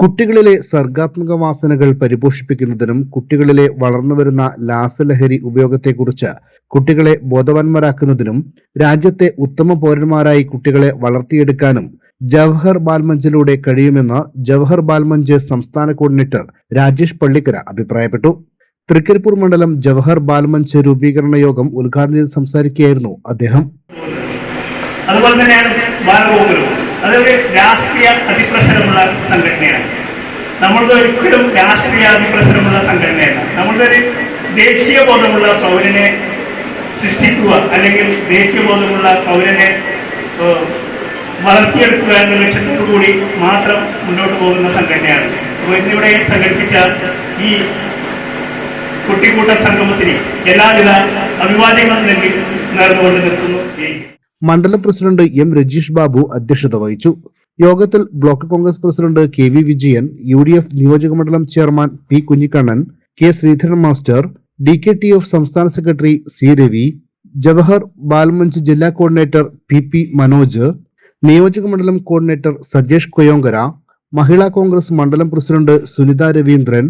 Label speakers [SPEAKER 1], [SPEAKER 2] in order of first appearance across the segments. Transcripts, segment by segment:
[SPEAKER 1] കുട്ടികളിലെ സർഗാത്മക വാസനകൾ പരിപോഷിപ്പിക്കുന്നതിനും കുട്ടികളിലെ വളർന്നുവരുന്ന ലാസലഹരി ഉപയോഗത്തെക്കുറിച്ച് കുട്ടികളെ ബോധവാന്മാരാക്കുന്നതിനും രാജ്യത്തെ ഉത്തമ പൗരന്മാരായി കുട്ടികളെ വളർത്തിയെടുക്കാനും ജവഹർ ബാൽമഞ്ചിലൂടെ കഴിയുമെന്ന് ജവഹർ ബാൽമഞ്ച് സംസ്ഥാന കോർഡിനേറ്റർ രാജേഷ് പള്ളിക്കര അഭിപ്രായപ്പെട്ടു തൃക്കരിപ്പൂർ മണ്ഡലം ജവഹർ ബാൽമഞ്ച് രൂപീകരണ യോഗം ഉദ്ഘാടനം ചെയ്ത് സംസാരിക്കുകയായിരുന്നു അദ്ദേഹം
[SPEAKER 2] അതുപോലെ തന്നെയാണ് അതൊരു രാഷ്ട്രീയ അതിപ്രസരമുള്ള സംഘടനയാണ് നമ്മളത് ഒരിക്കലും രാഷ്ട്രീയ അതിപ്രസരമുള്ള സംഘടനയല്ല നമ്മളുടെ ഒരു ദേശീയ ബോധമുള്ള പൗരനെ സൃഷ്ടിക്കുക അല്ലെങ്കിൽ ദേശീയ ബോധമുള്ള പൗരനെ വളർത്തിയെടുക്കുക എന്ന ലക്ഷ്യത്തോടുകൂടി മാത്രം മുന്നോട്ട് പോകുന്ന സംഘടനയാണ് അപ്പോൾ ഇന്നിവിടെ സംഘടിപ്പിച്ച ഈ കുട്ടിക്കൂട്ട സംഗമത്തിന് എല്ലാവിധ അഭിവാദ്യങ്ങളും നൽകി നേർന്നുകൊണ്ട് നിർത്തുന്നു
[SPEAKER 1] മണ്ഡലം പ്രസിഡന്റ് എം രജീഷ് ബാബു അധ്യക്ഷത വഹിച്ചു യോഗത്തിൽ block Congress president K V Vijayan U D F നിയോജകമണ്ഡലം chairman P Kunhikannan K Sreedharan master D K T F സംസ്ഥാന സെക്രട്ടറി സി രവി ജവഹർ ബാൽമഞ്ച് ജില്ലാ കോർഡിനേറ്റർ പി പി മനോജ് നിയോജകമണ്ഡലം കോർഡിനേറ്റർ സജേഷ് കൊയോങ്കര മഹിളാ കോൺഗ്രസ് മണ്ഡലം പ്രസിഡന്റ് സുനിത രവീന്ദ്രൻ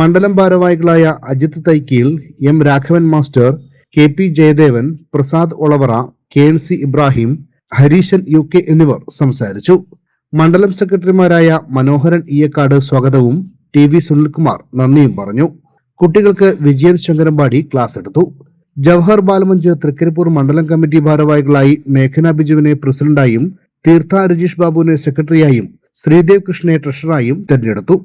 [SPEAKER 1] മണ്ഡലം ഭാരവാഹികളായ Ajith Thaikkeel M Raghavan master K P Jayadevan Prasad Olavara K N C Ibrahim Hareeshan U K എന്നിവർ സംസാരിച്ചു മണ്ഡലം സെക്രട്ടറിമാരായ മനോഹരൻ ഇയക്കാട് സ്വാഗതവും ടി വി സുനിൽകുമാർ നന്ദിയും പറഞ്ഞു കുട്ടികൾക്ക് വിജയൻ ശങ്കരമ്പാടി ക്ലാസ് എടുത്തു ജവഹർ ബാലമഞ്ച് തൃക്കരിപ്പൂർ മണ്ഡലം കമ്മിറ്റി ഭാരവാഹികളായി മേഘന ബിജുവിനെ പ്രസിഡന്റായും തീർത്ഥ രജീഷ് ബാബുവിനെ സെക്രട്ടറിയായും ശ്രീദേവ് കൃഷ്ണയെ ട്രഷറായും തെരഞ്ഞെടുത്തു